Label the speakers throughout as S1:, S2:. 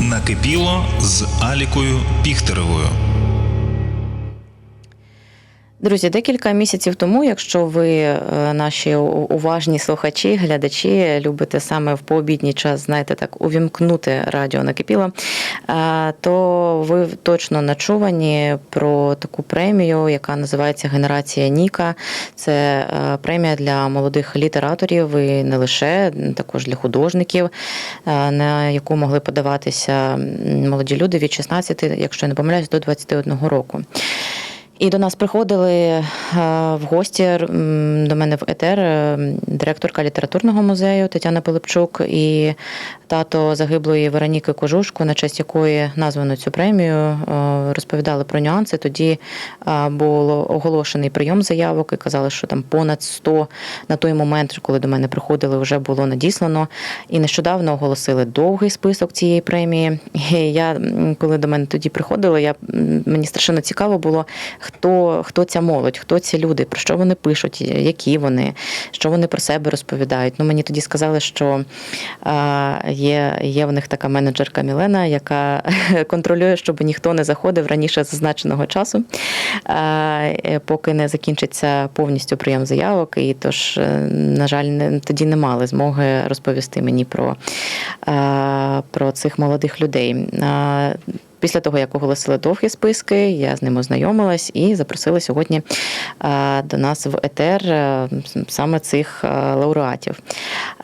S1: Накипіло з Алікою Піхтеревою.
S2: Друзі, декілька місяців тому, якщо ви е, наші уважні слухачі, глядачі, любите саме в пообідній час, знаєте, так увімкнути радіо накипіло, е, то ви точно начувані про таку премію, яка називається Генерація Ніка. Це е, премія для молодих літераторів і не лише також для художників, на яку могли подаватися молоді люди від 16, якщо не помиляюсь, до 21 року. І до нас приходили е, в гості до мене в ЕТР е, директорка літературного музею Тетяна Пилипчук і тато загиблої Вероніки Кожушко, на честь якої названо цю премію, е, розповідали про нюанси. Тоді був оголошений прийом заявок і казали, що там понад 100 на той момент, коли до мене приходили, вже було надіслано. І нещодавно оголосили довгий список цієї премії. І я, коли до мене тоді приходили, я, мені страшенно цікаво було, хто, хто ця молодь, хто ці люди, про що вони пишуть, які вони, що вони про себе розповідають. Ну, мені тоді сказали, що є, є в них така менеджерка Мілена, яка контролює, щоб ніхто не заходив раніше зазначеного часу, е, поки не закінчиться повністю прийом заявок. І тож, е, на жаль, тоді не мали змоги розповісти мені про, про цих молодих людей. Після того, як оголосили довгі списки, я з ним ознайомилась і запросила сьогодні е, до нас в ЕТР е, саме цих е, лауреатів.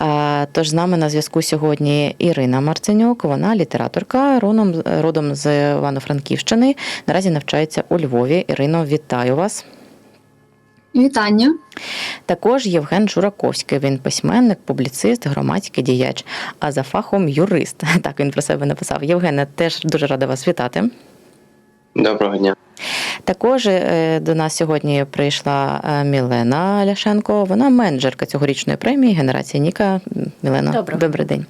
S2: Е, Тож з нами на зв'язку сьогодні Ірина Марценюк, вона літераторка, родом з Івано-Франківщини. Наразі навчається у Львові. Ірино, вітаю вас.
S3: Вітання.
S2: Також Євген Жураковський. Він письменник, публіцист, громадський діяч, а за фахом юрист. Так він про себе написав. Євгене, теж дуже рада вас вітати.
S4: Доброго дня.
S2: Також е, до нас сьогодні прийшла е, Мілена Ляшенко. Вона менеджерка цьогорічної премії Генерація Ніка. Мілена,
S3: Доброго.
S2: добрий день.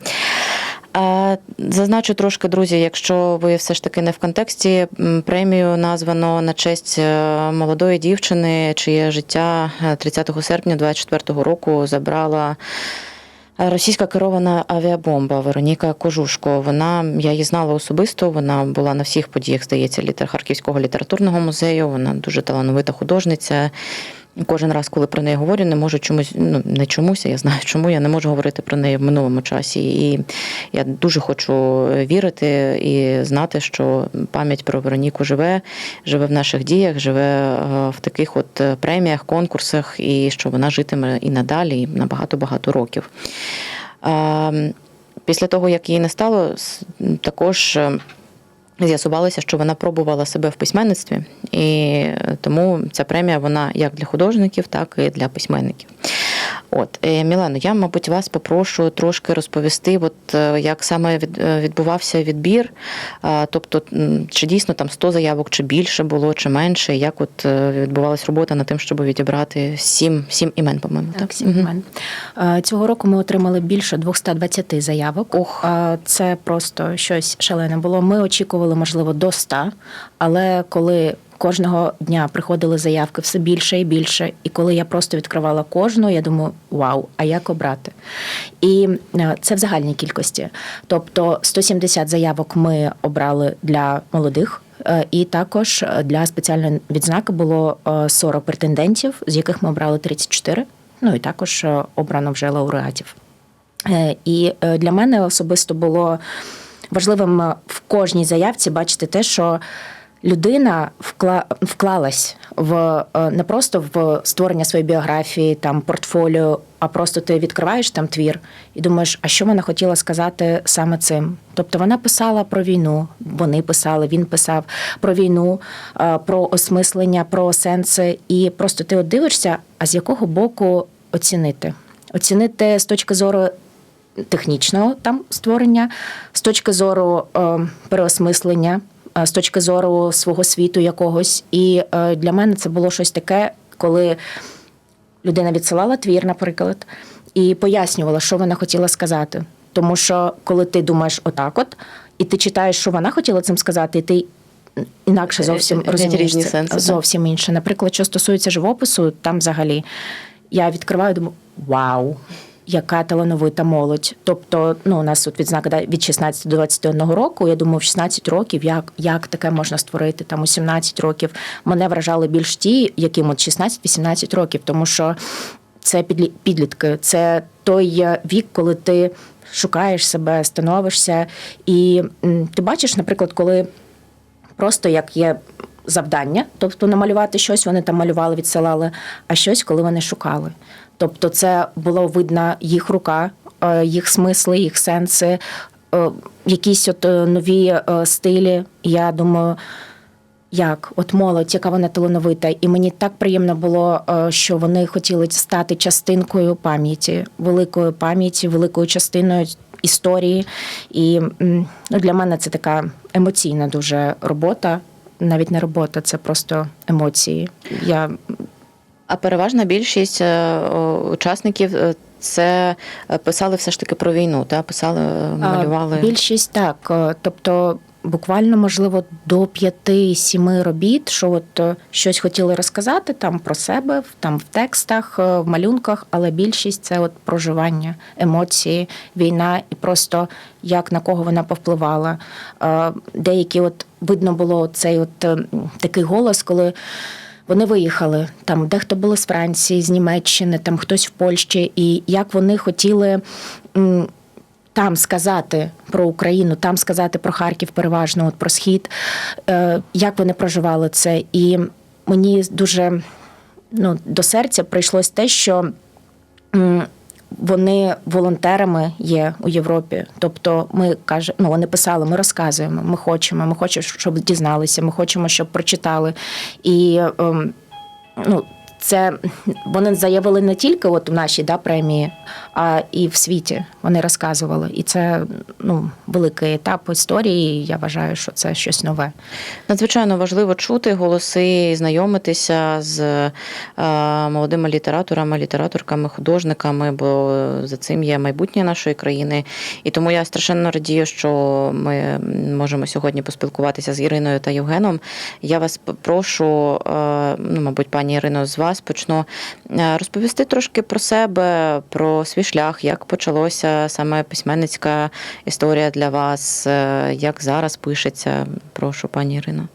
S2: Зазначу трошки, друзі, якщо ви все ж таки не в контексті, премію названо на честь е, молодої дівчини, чиє життя е, 30 серпня 24 року забрала Російська керована авіабомба Вероніка Кожушко. Вона я її знала особисто. Вона була на всіх подіях, здається, літер Харківського літературного музею. Вона дуже талановита художниця. Кожен раз, коли про неї говорю, не можу чомусь, ну не чомусь, я знаю, чому я не можу говорити про неї в минулому часі. І я дуже хочу вірити і знати, що пам'ять про Вероніку живе, живе в наших діях, живе е, в таких от е, преміях, конкурсах, і що вона житиме і надалі, і на багато-багато років. Після того, як її не стало, також е, з'ясувалося, що вона пробувала себе в письменництві, і тому ця премія вона як для художників, так і для письменників. От е, Мілено, я, мабуть, вас попрошу трошки розповісти, от е, як саме е, відбувався відбір. Тобто, чи дійсно там 100 заявок, чи більше було, чи менше, як от відбувалась робота над тим, щоб відібрати сім, сім імен, по-моєму.
S5: Так, сім імен. Е, Цього року ми отримали більше 220 заявок.
S2: Ох.
S5: Це просто щось шалене було. Ми очікували, можливо, до 100, але коли кожного дня приходили заявки все більше і більше, і коли я просто відкривала кожну, я думаю, вау, а як обрати? І е, це в загальній кількості. Тобто 170 заявок ми обрали для молодих. Е, І також е, для спеціальної відзнаки було е, 40 претендентів, з яких ми обрали 34. Ну і також обрано вже лауреатів. І для мене особисто було важливим в кожній заявці бачити те, що людина вкла- вклалась в е, не просто в створення своєї біографії, там портфоліо, а просто ти відкриваєш там твір і думаєш, а що вона хотіла сказати саме цим. Тобто вона писала про війну, вони писали, він писав про війну, е, про осмислення, про сенси. І просто ти от дивишся, а з якого боку оцінити? Оцінити з точки зору технічного там створення, з точки зору е, переосмислення, з точки зору свого світу якогось. І е, для мене це було щось таке, коли людина відсилала твір, наприклад, і пояснювала, що вона хотіла сказати. Тому що коли ти думаєш отак, от, і ти читаєш, що вона хотіла цим сказати, і ти інакше зовсім розумієш це.
S2: сенси, так?
S5: зовсім інше. Наприклад, що стосується живопису, там взагалі я відкриваю, думаю, вау. Яка талановита молодь. Тобто, ну у нас тут відзнака від 16 до 21 року. Я думаю, в 16 років як, як таке можна створити там у 17 років. Мене вражали більш ті, яким от 16-18 років, тому що це підлі- підлітки, це той е, вік, коли ти шукаєш себе, становишся, і ти бачиш, наприклад, коли просто як є завдання, тобто намалювати щось, вони там малювали, відсилали, а щось, коли вони шукали. Тобто, це було видно їх рука, е, їх смисли, їх сенси, е, якісь от е, нові стилі. Я думаю. Як от молодь, яка вона талановита, і мені так приємно було, що вони хотіли стати частинкою пам'яті, великою пам'яті, великою частиною історії. І ну, для мене це така емоційна дуже робота. Навіть не робота, це просто емоції. Я
S2: А переважна більшість е, учасників е, це е, писали все ж таки про війну, та писали, малювали.
S5: Більшість так. Тобто, буквально, можливо, до 5-7 робіт, що от щось хотіли розказати там про себе, там в текстах, в малюнках, але більшість це от проживання, емоції, війна і просто як на кого вона повпливала. Деякі, от видно було цей от е, такий голос, коли. Вони виїхали там, дехто були з Франції, з Німеччини, там хтось в Польщі, і як вони хотіли там сказати про Україну, там сказати про Харків, переважно от про схід, е, як вони проживали це. І мені дуже ну, до серця прийшлось те, що. Вони волонтерами є у Європі. Тобто, ми каже, ну вони писали, ми розказуємо, ми хочемо, ми хочемо, щоб дізналися, ми хочемо, щоб прочитали. І ем, ну, це вони заявили не тільки от у нашій да, премії, а і в світі вони розказували. І це ну, великий етап історії. Я вважаю, що це щось нове.
S2: Надзвичайно важливо чути голоси, і знайомитися з е, молодими літераторами, літераторками, художниками, бо за цим є майбутнє нашої країни. І тому я страшенно радію, що ми можемо сьогодні поспілкуватися з Іриною та Євгеном. Я вас прошу, е, ну, мабуть, пані Ірино, з вас почну е, розповісти трошки про себе, про свій шлях, як почалося саме письменницька історія для вас, е, як зараз пишеться. Прошу, пані Ірино.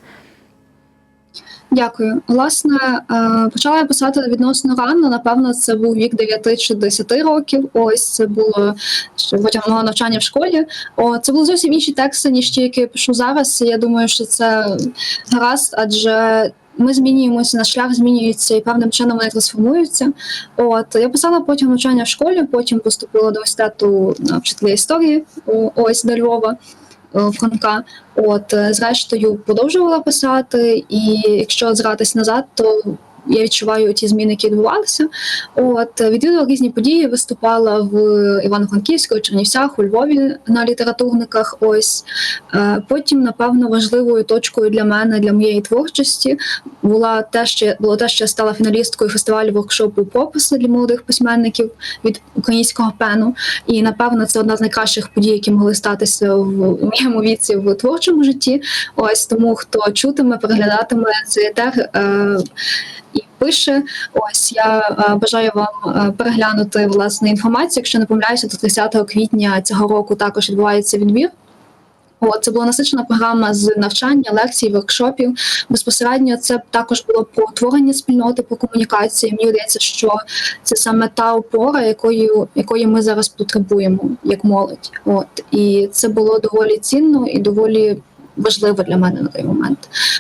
S3: Дякую. Власне, е, почала я писати відносно рано. Напевно, це був вік 9 чи 10 років. Ось це було ще протягом мого навчання в школі. О, це були зовсім інші тексти, ніж ті, які я пишу зараз. Я думаю, що це гаразд, адже. Ми змінюємося, наш шлях змінюється і певним чином вони трансформуються. От я писала потім навчання в школі, потім поступила до університету на вчителя історії ось до Львова. е, Франка. От, е, зрештою, продовжувала писати, і якщо озиратись назад, то я відчуваю ті зміни, які відбувалися. От, відвідувала різні події, виступала в Івано-Франківську, Чернівцях, у Львові на літературниках. Ось. Е, Потім, напевно, важливою точкою для мене, для моєї творчості, була те, що було те, що я стала фіналісткою фестивалю воркшопу пописи для молодих письменників від українського пену. І напевно це одна з найкращих подій, які могли статися в моєму віці в творчому житті. Ось тому хто чутиме, переглядатиме цей етер. Е- і пише. Ось я е, бажаю вам е, переглянути власне інформацію. Якщо не помиляюся, то 30 квітня цього року також відбувається відбір. От, це була насичена програма з навчання, лекцій, воркшопів. Безпосередньо це також було про творення спільноти, про комунікацію. Мені здається, що це саме та опора, якою, якої ми зараз потребуємо як молодь. От і це було доволі цінно і доволі важливо для мене на той момент.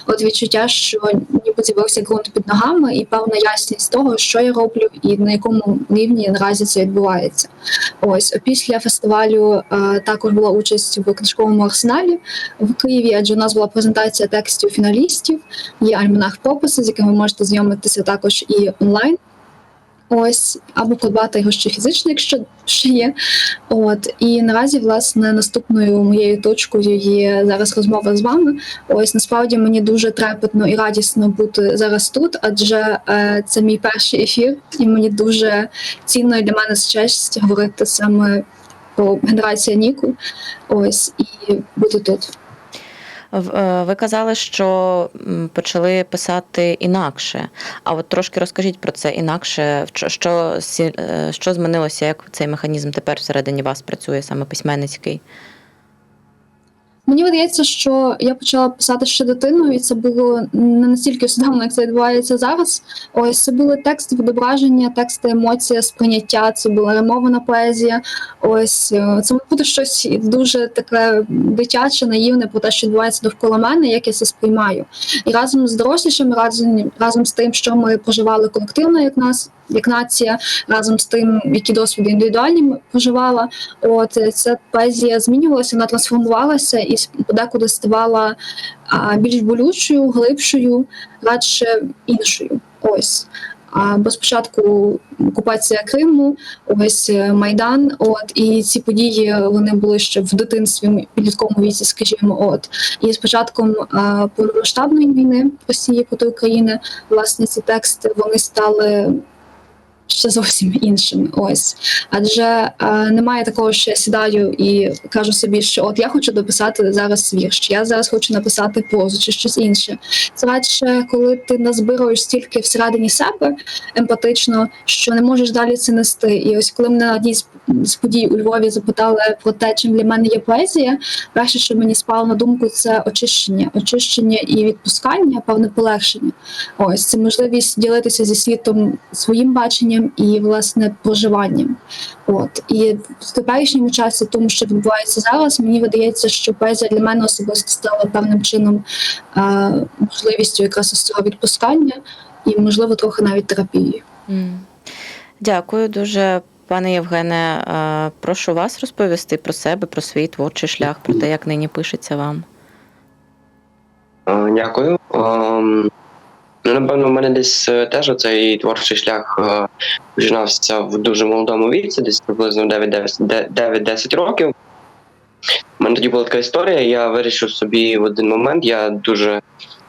S3: От відчуття, що ніби з'явився ґрунт під ногами, і певна ясність того, що я роблю, і на якому рівні наразі це відбувається. Ось після фестивалю е, також була участь в книжковому арсеналі в Києві, адже у нас була презентація текстів фіналістів, є альманах пописи, з якими ви можете знайомитися також і онлайн. Ось, або придбати його ще фізично, якщо ще є. От і наразі, власне, наступною моєю точкою є зараз розмова з вами. Ось насправді мені дуже трепетно і радісно бути зараз тут, адже е, це мій перший ефір, і мені дуже цінно і для мене з честь говорити саме про генерацію Ніку. Ось і бути тут.
S2: Е, Ви казали, що почали писати інакше. А от трошки розкажіть про це інакше. Що, е, що змінилося, як цей механізм тепер всередині вас працює, саме письменницький?
S3: Мені видається, що я почала писати ще дитиною, і це було не настільки свідомо, як це відбувається зараз. Ось це були тексти відображення, тексти, емоція, сприйняття, це була римована поезія. Ось е, це бути щось дуже таке дитяче, наївне про те, що відбувається довкола мене, як я це сприймаю. І разом з дорослішими, разом, разом з тим, що ми проживали колективно, як нас, як нація, разом з тим, які досвіди індивідуальні проживала. От е, ця поезія змінювалася, вона трансформувалася і подекуди ставала більш болючою, глибшою, радше іншою. Ось. А бо спочатку окупація Криму, ось е, Майдан. От і ці події вони були ще в дитинстві, в підлітковому віці, скажімо. От і з початком повномасштабної війни Росії проти України, власне, ці тексти вони стали ще зовсім іншими. Ось адже е, немає такого, що я сідаю і кажу собі, що от я хочу дописати зараз вірш, я зараз хочу написати прозу чи щось інше. Це радше, коли ти назбируєш стільки всередині себе емпатично, що не можеш далі це нести. І ось коли мене на одній з подій у Львові запитали про те, чим для мене є поезія, перше, що мені спало на думку, це очищення, очищення і відпускання, певне полегшення. Ось це можливість ділитися зі світом своїм баченням і власне проживанням. От і в теперішньому часі, тому що відбувається зараз, мені видається, що поезія для мене особисто стала певним чином е, можливістю якраз із цього відпускання і, можливо, трохи навіть терапії.
S2: М. Дякую дуже, пане Євгене. Е, Прошу вас розповісти про себе, про свій творчий шлях, про те, як нині пишеться вам.
S4: Е, Дякую. Ну, напевно, в мене десь е, теж цей творчий шлях е, починався в дуже молодому віці, десь приблизно 9-10 9-10 років. У мене тоді була така історія. Я вирішив собі в один момент, я дуже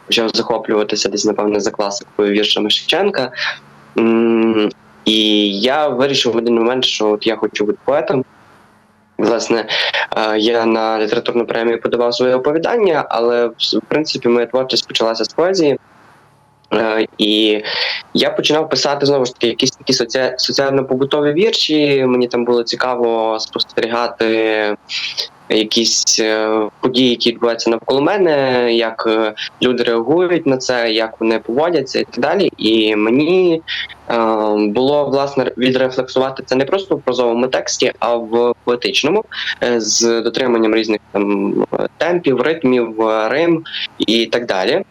S4: почав захоплюватися десь, напевно, за класикою віршами Шевченка. І я вирішив в один момент, що от я хочу бути поетом. Власне, е, я на літературну премію подавав своє оповідання, але в принципі моя творчість почалася з поезії. Е, І я починав писати знову ж таки якісь такі соці... соціально-побутові вірші. Мені там було цікаво спостерігати якісь е, події, які відбуваються навколо мене, як е, люди реагують на це, як вони поводяться і так далі. І мені було власне відрефлексувати це не просто в прозовому тексті, а в поетичному, з дотриманням різних там темпів, ритмів, рим і так далі.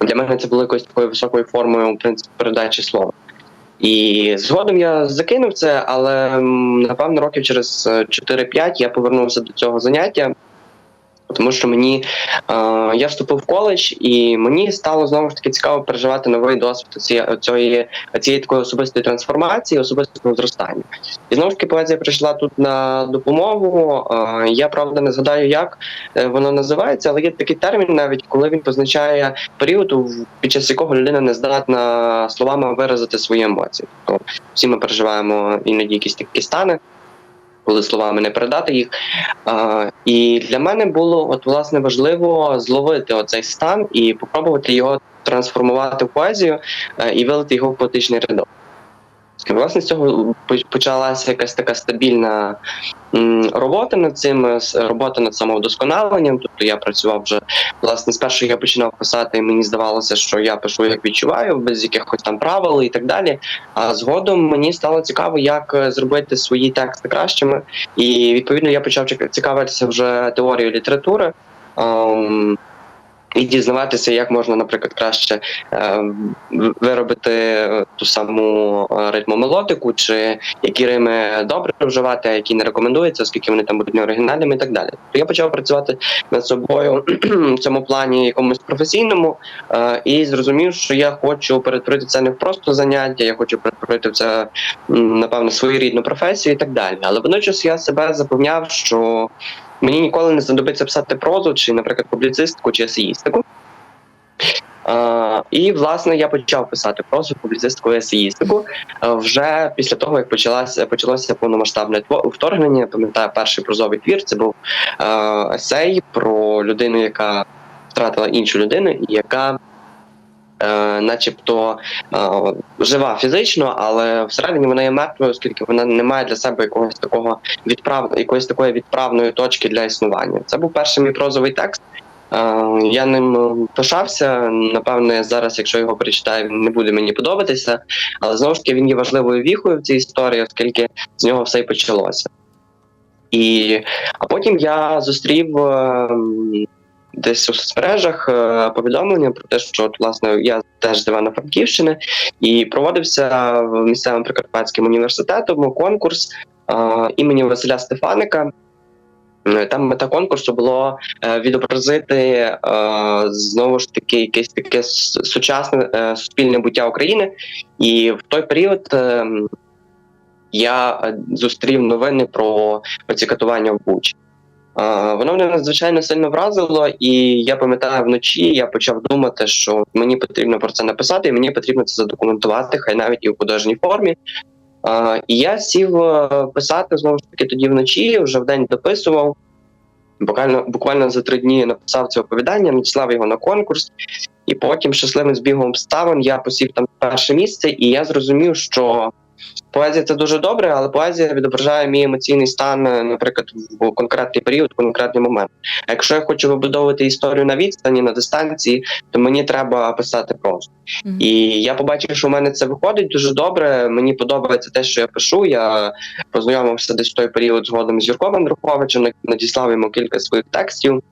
S4: Для мене це було якоюсь такою високою формою в принципі, передачі слова. І згодом я закинув це, але напевно років через е, 4-5 я повернувся до цього заняття. Тому що мені е, я вступив в коледж, і мені стало знову ж таки цікаво переживати новий досвід цієї, цієї, цієї такої особистої трансформації, особистого зростання. І знову ж таки поезія прийшла тут на допомогу. Е, я правда не згадаю, як е, воно називається, але є такий термін, навіть коли він позначає період, під час якого людина не здатна словами виразити свої емоції. Тобто всі ми переживаємо іноді якісь такі стани, коли словами не передати їх. А, і для мене було от власне важливо зловити оцей стан і попробувати його трансформувати в поезію е, і вилити його в поетичний рядок. Власне, з цього почалася якась така стабільна робота над цим, робота над самовдосконаленням. Тобто я працював вже власне спершу я починав писати, і мені здавалося, що я пишу як відчуваю, без якихось там правил і так далі. А згодом мені стало цікаво, як е, зробити свої тексти кращими. І відповідно я почав цікавитися вже теорією літератури. І дізнаватися, як можна, наприклад, краще е, виробити ту саму е, ритмомелодику, чи які рими добре вживати, а які не рекомендуються, оскільки вони там будуть неоригінальними і так далі. Я почав працювати над собою в цьому плані якомусь професійному, е, і зрозумів, що я хочу перетворити це не в просто заняття, я хочу перетворити це напевно своєрідну професію і так далі. Але водночас я себе запевняв, що мені ніколи не знадобиться писати прозу, чи, наприклад, публіцистику чи есеїстику. Е, і власне я почав писати прозу, публіцистику і есеїстику е, вже після того, як почалося почалося повномасштабне вторгнення. Я пам'ятаю, перший прозовий твір це був е, есей про людину, яка втратила іншу людину, і яка, начебто, е, жива фізично, але всередині вона є мертвою, оскільки вона не має для себе якогось такого відправ, якоїсь такої відправної точки для існування. Це був перший мій прозовий текст. Е, Я ним е, пишався. Напевне, зараз, якщо його перечитаю, він не буде мені подобатися. Але знову ж таки він є важливою віхою в цій історії, оскільки з нього все і почалося. І, а потім я зустрів е, м, десь у соцмережах е, повідомлення про те, що от, власне я теж з Івано-Франківщини, і проводився в місцевим прикарпатським університетом конкурс е, імені Василя Стефаника. Е, Там мета конкурсу було відобразити знову ж таки якесь таке сучасне суспільне буття України. І в той період е, я зустрів новини про ці катування в Бучі. Воно мене надзвичайно сильно вразило, і я пам'ятаю вночі, я почав думати, що мені потрібно про це написати, і мені потрібно це задокументувати, хай навіть і в художній формі. І я сів е, писати знову ж таки тоді вночі, вже в день дописував. Буквально, буквально за три дні написав це оповідання, надіслав його на конкурс, і потім щасливим збігом обставин я посів там перше місце, і я зрозумів, що поезія це дуже добре, але поезія відображає мій емоційний стан, е, наприклад, в конкретний період, в конкретний момент. А якщо я хочу вибудовувати історію на відстані, на дистанції, то мені треба писати просто.
S2: Мгм.
S4: І я побачив, що в мене це виходить дуже добре. Мені подобається те, що я пишу. Я познайомився десь в той період згодом з Юрком Андруховичем, надіслав йому кілька своїх текстів.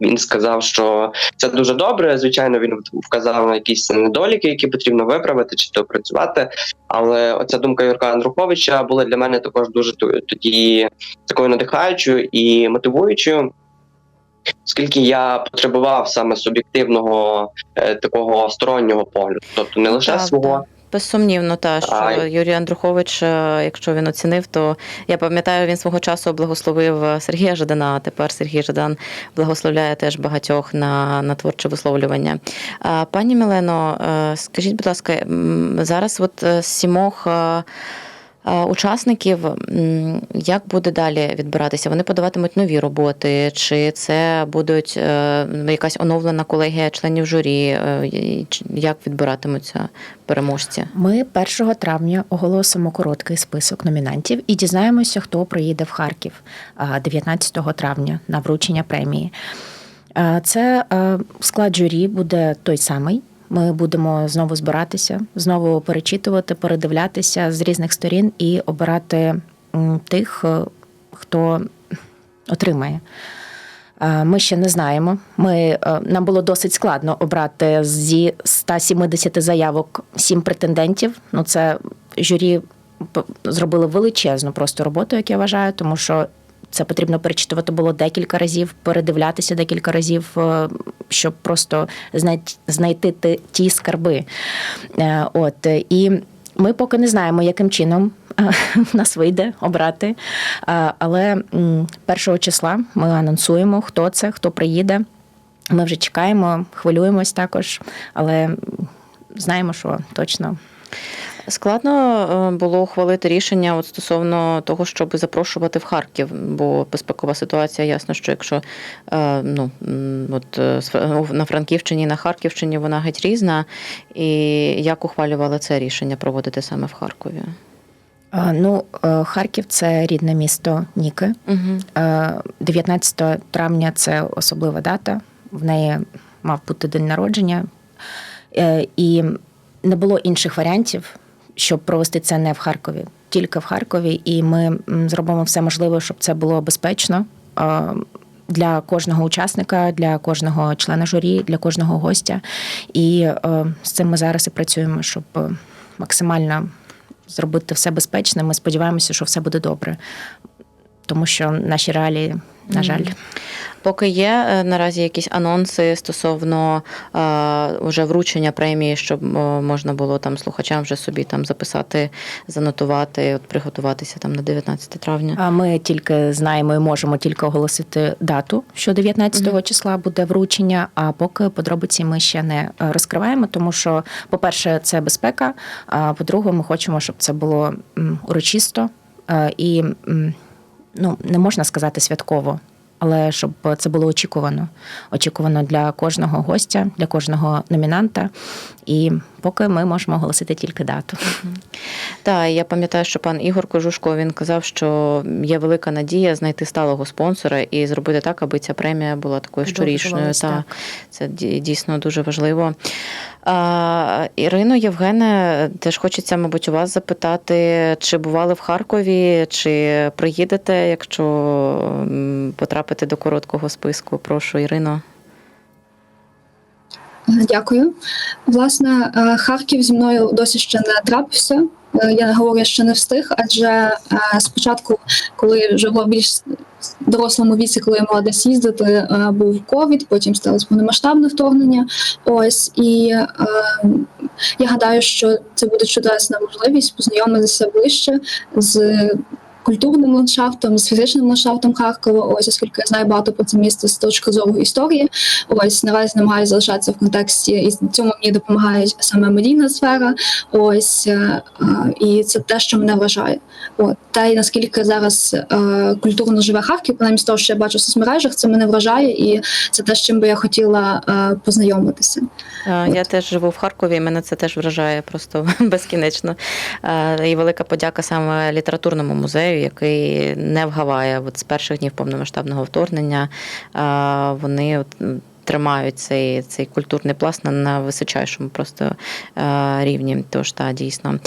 S4: Він сказав, що це дуже добре. Звичайно, він вказав на якісь недоліки, які потрібно виправити чи допрацювати. Але оця думка Юрка Андруховича була для мене також дуже тоді такою надихаючою і мотивуючою, оскільки я потребував саме суб'єктивного е, такого стороннього погляду, тобто не лише
S2: Правда.
S4: свого.
S2: Безсумнівно, та що
S4: А,
S2: Юрій Андрухович, е, якщо він оцінив, то я пам'ятаю, він свого часу благословив Сергія Жадана. А тепер Сергій Жадан благословляє теж багатьох на, на творче висловлювання. Пані Мілено, е, скажіть, будь ласка, зараз от е, сімох. Е, Учасників, як буде далі відбиратися? Вони подаватимуть нові роботи, чи це будуть е, якась оновлена колегія членів журі? Е, Як відбиратимуться переможці?
S5: Ми 1 травня оголосимо короткий список номінантів і дізнаємося, хто приїде в Харків а, 19 травня на вручення премії. Це склад журі буде той самий. Ми будемо знову збиратися, знову перечитувати, передивлятися з різних сторін і обирати тих, е, хто отримає. Е, Ми ще не знаємо. Ми, е, нам було досить складно обрати зі 170 заявок 7 претендентів. Ну, це журі зробили величезну просто роботу, як я вважаю, тому що це потрібно перечитувати було декілька разів, передивлятися декілька разів, е, щоб просто знайти, ті- скарби. Е, От е, і ми поки не знаємо, яким чином нас вийде обрати. Але 1 числа ми анонсуємо, хто це, хто приїде. Ми вже чекаємо, хвилюємось також, але знаємо, що точно
S2: Складно е, було ухвалити рішення от стосовно того, щоб запрошувати в Харків, бо безпекова ситуація, ясно, що якщо е, ну, от, е, Фра- на Франківщині на Харківщині вона геть різна. І як ухвалювали це рішення проводити саме в Харкові?
S5: Ну, Харків це рідне місто Ніки.
S2: Угу.
S5: Е, 19 травня це особлива дата. В неї мав бути день народження. І не було інших варіантів, щоб провести це не в Харкові, тільки в Харкові. І ми зробимо все можливе, щоб це було безпечно. Для кожного учасника, для кожного члена журі, для кожного гостя. І е, з цим ми зараз і працюємо, щоб е, максимально зробити все безпечно. Ми сподіваємося, що все буде добре, тому що наші реалії, на жаль,
S2: Поки є е, наразі якісь анонси стосовно е, вже вручення премії, щоб е, можна було там слухачам вже собі там записати, занотувати, от приготуватися там на 19 травня.
S5: А ми тільки знаємо і можемо тільки оголосити дату, що 19
S2: Мгм.
S5: числа буде вручення. А поки подробиці ми ще не е, розкриваємо, тому що, по-перше, це безпека. А по-друге, ми хочемо, щоб це було урочисто і ну не можна сказати святково. але щоб це було очікувано. Очікувано для кожного гостя, для кожного номінанта. І поки ми можемо оголосити тільки дату.
S2: Так, я пам'ятаю, що пан Ігор Кожушко він казав, що є велика надія знайти сталого спонсора і зробити так, аби ця премія була такою щорічною. Та
S5: так.
S2: це дійсно дуже важливо. Ірино Євгене, теж хочеться, мабуть, у вас запитати, чи бували в Харкові, чи приїдете, якщо потрапите до короткого списку? Прошу, Ірино.
S3: Дякую. Власне, е, Харків зі мною досі ще не трапився. Е, Я не говорю, ще не встиг, адже е, спочатку, коли вже була більш дорослому віці, коли я мала десь їздити, був ковід, потім сталося повномасштабне вторгнення. Ось і е, я гадаю, що це буде чудесна можливість познайомитися ближче з культурним ландшафтом, з фізичним ландшафтом Харкова. Ось оскільки я знаю багато про це місто з точки зору історії. Ось наразі намагаюся залишатися в контексті, і цьому мені допомагає саме медійна сфера. Ось е, е, і це те, що мене вражає. От те, і наскільки зараз е, культурно живе Харків, принаймні з того, що я бачу в соцмережах, це мене вражає, і це те, з чим би я хотіла познайомитися.
S2: Я теж живу в Харкові, і мене це теж вражає просто безкінечно. І велика подяка саме літературному музею, який не вгаває от з перших днів повномасштабного вторгнення. Вони тримають цей, цей культурний пласт на, на височайшому просто рівні. Тож та дійсно.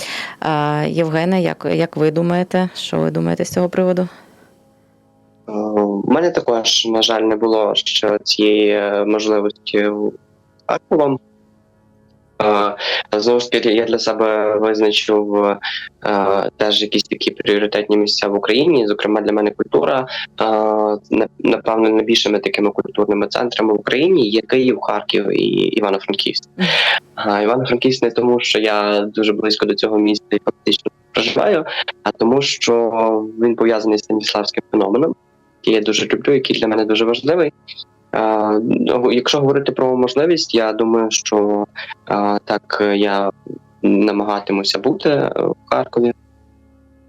S2: Євгене, як, як ви думаєте? Що ви думаєте з цього приводу?
S4: У мене також, на жаль, не було ще цієї е, можливості в Харковом. Знову ж таки, я для себе визначив е, теж якісь такі пріоритетні місця в Україні. Зокрема, для мене культура напевно найбільшими такими культурними центрами в Україні є Київ, Харків і Івано-Франківськ. Івано-Франківськ не тому, що я дуже близько до цього міста і фактично проживаю, а тому, що він пов'язаний з Станіславським феноменом, який я дуже люблю, який для мене дуже важливий. А, ну, Якщо говорити про можливість, я думаю, що так я намагатимуся бути в Харкові.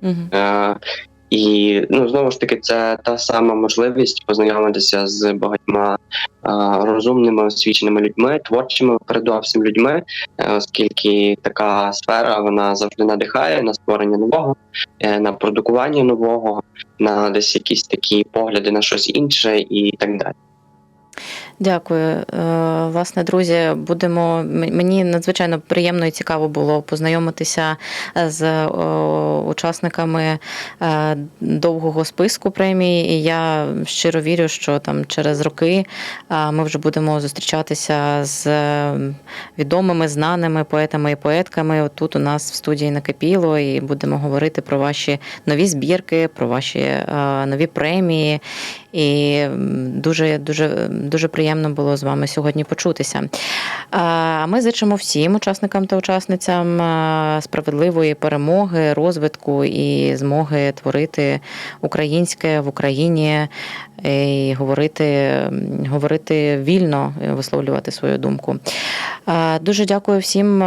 S2: Угу.
S4: Е, І ну знову ж таки, це та сама можливість познайомитися з багатьма е, розумними освіченими людьми, творчими передовсім людьми, е, оскільки така сфера вона завжди надихає на створення нового, е, на продукування нового, на десь якісь такі погляди на щось інше і так далі.
S2: Дякую. Е, Власне, друзі, будемо мені надзвичайно приємно і цікаво було познайомитися з е, учасниками е, довгого списку премій. І я щиро вірю, що там через роки ми вже будемо зустрічатися з відомими, знаними поетами і поетками. От тут у нас в студії накипіло, і будемо говорити про ваші нові збірки, про ваші нові премії. І дуже дуже дуже приємно було з вами сьогодні почутися. Ми зичимо всім учасникам та учасницям справедливої перемоги, розвитку і змоги творити українське в Україні і говорити, говорити вільно, висловлювати свою думку. Дуже дякую всім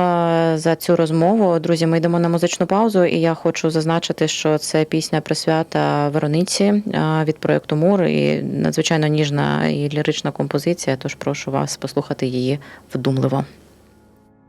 S2: за цю розмову. Друзі, ми йдемо на музичну паузу, і я хочу зазначити, що це пісня присвята Верониці від проєкту Мур і надзвичайно ніжна і лірична композиція. Тож прошу вас послухати її вдумливо.